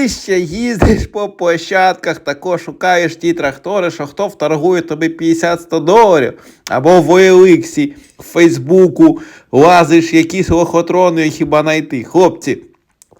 ти ще їздиш по площадках, також шукаєш ті трактори, що хто вторгує тобі 50-100 доларів, або в OLX, в Фейсбуку лазиш якісь лохотрони хіба знайти. Хлопці,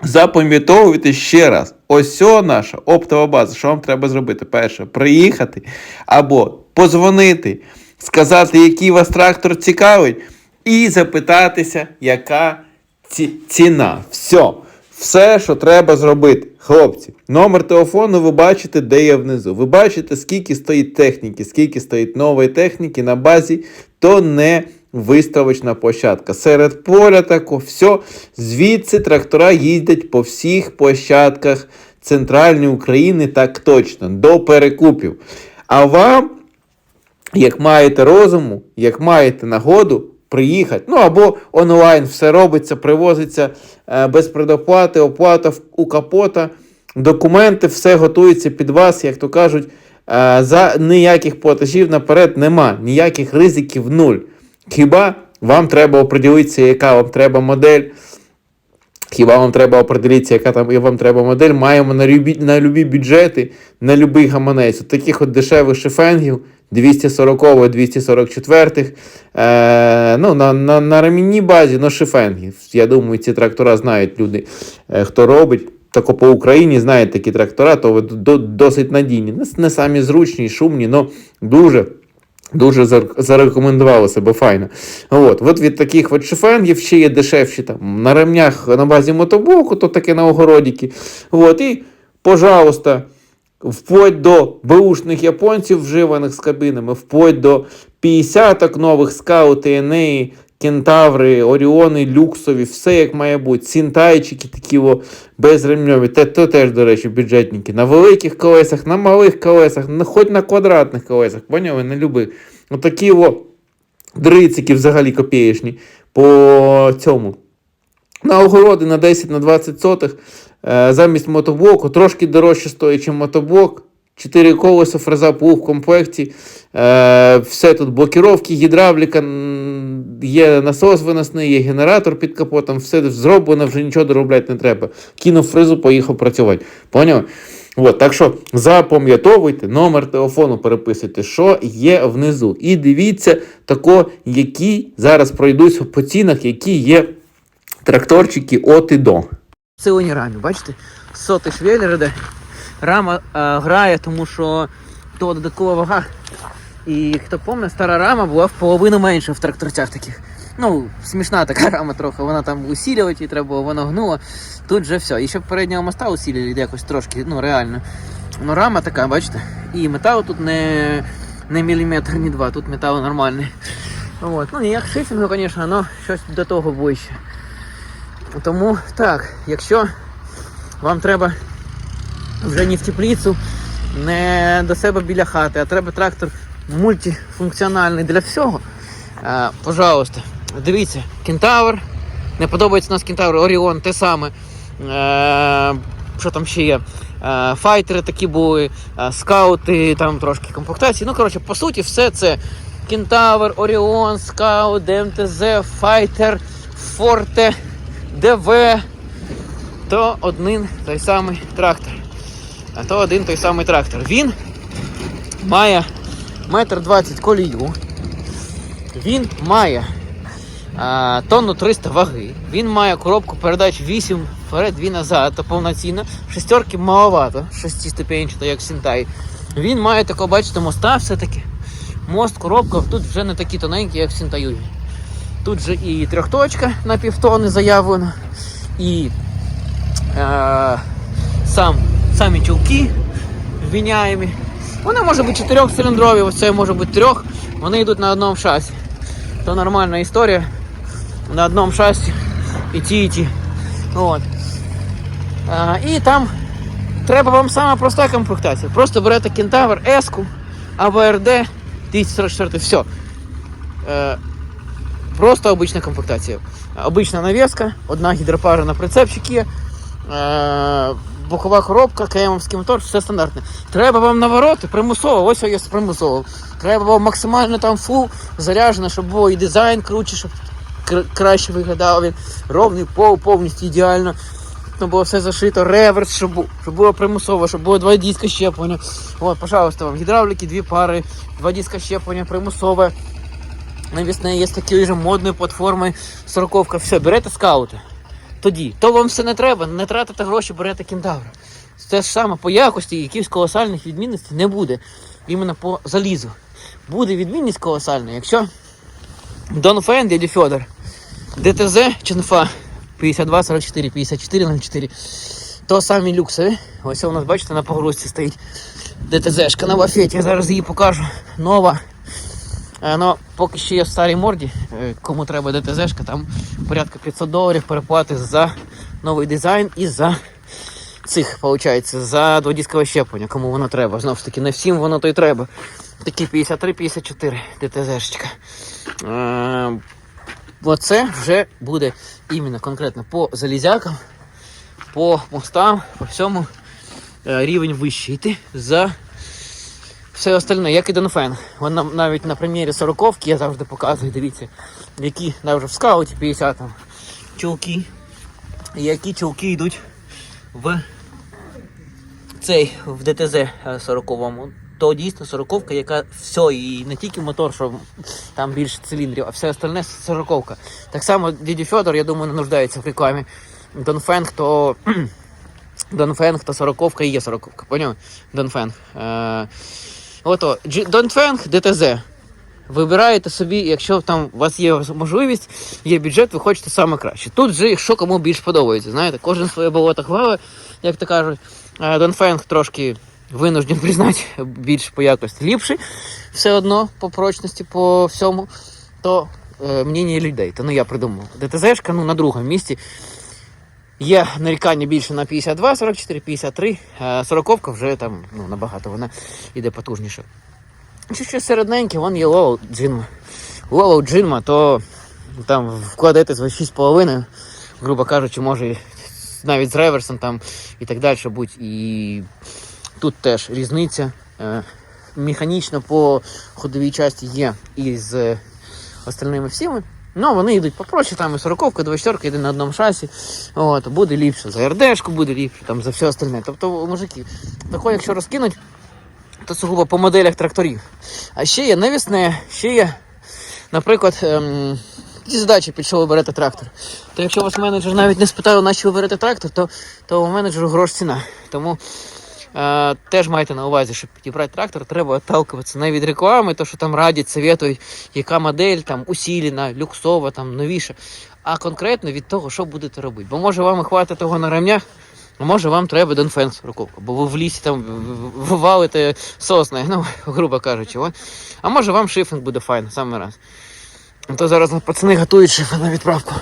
запам'ятовуйте ще раз. Ось наша оптова база. Що вам треба зробити? Перше, приїхати або позвонити, сказати, який вас трактор цікавить, і запитатися, яка ці- ціна. Все. Все, що треба зробити. Хлопці, номер телефону ви бачите, де є внизу. Ви бачите, скільки стоїть техніки, скільки стоїть нової техніки на базі, то не виставочна площадка. Серед поля тако, все. Звідси трактора їздять по всіх площадках центральної України, так точно, до перекупів. А вам як маєте розуму, як маєте нагоду, приїхати. Ну або онлайн все робиться, привозиться без предоплати, оплата у капота, документи, все готується під вас, як то кажуть, е, за ніяких платежів наперед нема, ніяких ризиків нуль. Хіба вам треба оприділитися, яка вам треба модель. Хіба вам треба определитися, яка там і вам треба модель? Маємо на любі, на любі бюджети, на любий гаманець. От таких от дешевих шифенгів 240 244 е, ну, на, на, на ремінній базі, ну шифенгів. Я думаю, ці трактора знають люди, е, хто робить. Тако по Україні знають такі трактора, то до, досить надійні. Не, не самі зручні, шумні, але дуже. Дуже зарекомендували себе файно. От, от від таких от шифенгів ще є дешевші там на ремнях на базі мотоблоку, то таке на огородіки. От, і, пожалуйста, вплоть до беушних японців, вживаних з кабінами, вплоть до 50 нових скаути, Енеї, кентаври, оріони, люксові, все як має бути. Сінтайчики такі о, безремньові. Те, то теж, до речі, бюджетники. На великих колесах, на малих колесах, на, хоч на квадратних колесах, поняли, на любих. Отакі о, дрицики взагалі копієчні по цьому. На огороди на 10 на 20 сотих замість мотоблоку, трошки дорожче стоїть, ніж мотоблок. 4 колеса, фреза плуг в комплекті. Е, все тут блокіровки, гідравліка, є насос виносний, є генератор під капотом, все зроблено, вже нічого доробляти не треба. Кинув фрезу, поїхав працювати. Поняв? От, так що запам'ятовуйте, номер телефону переписуйте, що є внизу. І дивіться, тако, які зараз пройдусь по цінах, які є тракторчики от і до. Силені рамі, бачите? Сотий швеллер іде. Рама е, грає, тому що то додаткова вага. І хто пам'ятає, стара рама була в половину менше в тракторцях таких. Ну, смішна така рама трохи, вона там усилювати її треба було, вона гнула. Тут же все. І ще переднього моста усилили якось трошки, ну реально. Ну рама така, бачите? І метал тут не, не міліметр, ні два, тут метал нормальний. От. Ну, ніяк шифінгу, звісно, але щось до того ближче. Тому так, якщо вам треба вже не в теплицю, не до себе біля хати, а треба трактор мультифункціональний для всього, е, пожалуйста, дивіться, кентавр. Не подобається у нас кентавр, Оріон, те саме. Е, що там ще є? Е, файтери такі були, е, скаути, там трошки комплектації. Ну, коротше, по суті, все це Кентавр, Оріон, Скаут, ДМТЗ, Файтер, Форте, ДВ. То один той самий трактор. А то один той самий трактор. Він має метр двадцять колію. Він має а, тонну 300 ваги. Він має коробку передач 8 вперед, 2 назад, то повноцінно. Шестерки маловато, шестиступенчато, як Сінтай. Він має такого, бачите, моста все-таки. Мост, коробка тут вже не такі тоненькі, як в Сінтаюї. Тут же і трьохточка на півтони заявлено, і е, сам, самі чулки вміняємі. Вони можуть бути чотирьохциліндрові, ось це може бути трьох. Вони йдуть на одному шасі. То нормальна історія. На одному шасі і ті, і ті. От. А, і там треба вам сама проста комплектація. Просто берете кентавр S-ку або РД 244, все. Просто обична комплектація. Обична навіска, одна гідропара на прицепчик є. Е, бокова коробка, КМовський мотор, все стандартне. Треба вам навороти, примусово, ось є примусово. Треба вам максимально там фул заряджено, щоб було і дизайн круче, щоб краще виглядав він. Ровний пол, повністю ідеально. було все зашито, реверс, щоб, бу- щоб було примусово, щоб було два диска щеплення. От, пожалуйста, вам гідравліки, дві пари, два диска щеплення, примусове. Навісне є такі вже модної платформи, сороковка, все, берете скаути. Тоді. То вам все не треба, не тратите гроші, берете кентавра. Те ж саме по якості, якихось колосальних відмінностей не буде. Іменно по залізу. Буде відмінність колосальна, якщо Донфен, дядя Федор, ДТЗ Ченфа 52, 44, 54, 04. То самі люксові. Ось у нас, бачите, на погрузці стоїть ДТЗшка на лафеті. Я зараз її покажу. Нова. Е, Ну, поки що є в старій морді. Е, Кому треба ДТЗшка, там порядка 500 доларів переплати за новий дизайн і за цих, виходить, за дводіскове щеплення, кому воно треба. Знову ж таки, не всім воно то й треба. Такі 53-54 ДТЗшечка. Е, Оце вже буде іменно конкретно по залізякам, по мостам, по всьому рівень вищий йти за все остальне, як і Донфен. Вона навіть на прем'єрі 40 я завжди показую, дивіться, які навіть в скауті 50 там чулки, які чулки йдуть в цей в ДТЗ 40-му. То дійсно 40 яка все, і не тільки мотор, що там більше циліндрів, а все остальне 40 Так само діді Федор, я думаю, не нуждається в рекламі. Донфенг, то Донфенг, то 40 і є 40 поняв? Донфенг. Е, ото, Донфенг ДТЗ. Вибираєте собі, якщо там у вас є можливість, є бюджет, ви хочете саме краще. Тут же що кому більш подобається. Знаєте, кожен своє болото хвали, як то кажуть. Донфенг трошки винужден признати більш по якості ліпший, все одно по прочності, по всьому. То е, мнення людей, то не я придумав. ДТЗшка ну, на другому місці. Є нарікання більше на 52, 44, 53, а 40 вже там ну, набагато вона іде потужніше. Чи ще середненьке, вон є Лолоу Джинма. Лолоу Джинма, то там вкладете за 6,5, грубо кажучи, може навіть з реверсом там і так далі будь. І тут теж різниця. Е, Механічно по ходовій часті є і з остальними всіми. Ну, вони йдуть попроще, там і 40 24 йде на одному шасі. От, буде ліпше за РДшку, буде ліпше, там за все остальне. Тобто, мужики, тако, якщо розкинуть, то сугубо по моделях тракторів. А ще є навісне, ще є, наприклад, ем, які задачі під що ви берете трактор. То якщо вас менеджер навіть не спитав, на що ви берете трактор, то, то у менеджеру грош ціна. Тому теж майте на увазі, щоб підібрати трактор, треба отталкуватися не від реклами, то що там радять, советують, яка модель там усілена, люксова, там новіша, а конкретно від того, що будете робити. Бо може вам і хватить того на ремнях, може вам треба Донфенс руковка, бо ви в лісі там в- в- сосни, ну, грубо кажучи. О. А може вам шифінг буде файно, саме раз. А то зараз пацани готують шифінг на відправку.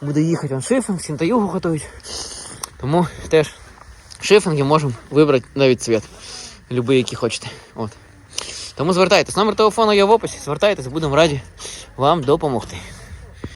Буде їхати он шифінг, сінтаюгу готують. Тому теж шифінги можемо вибрати навіть цвіт. Любий, який хочете. От. Тому звертайтесь. Номер телефону є в описі. Звертайтесь, будемо раді вам допомогти.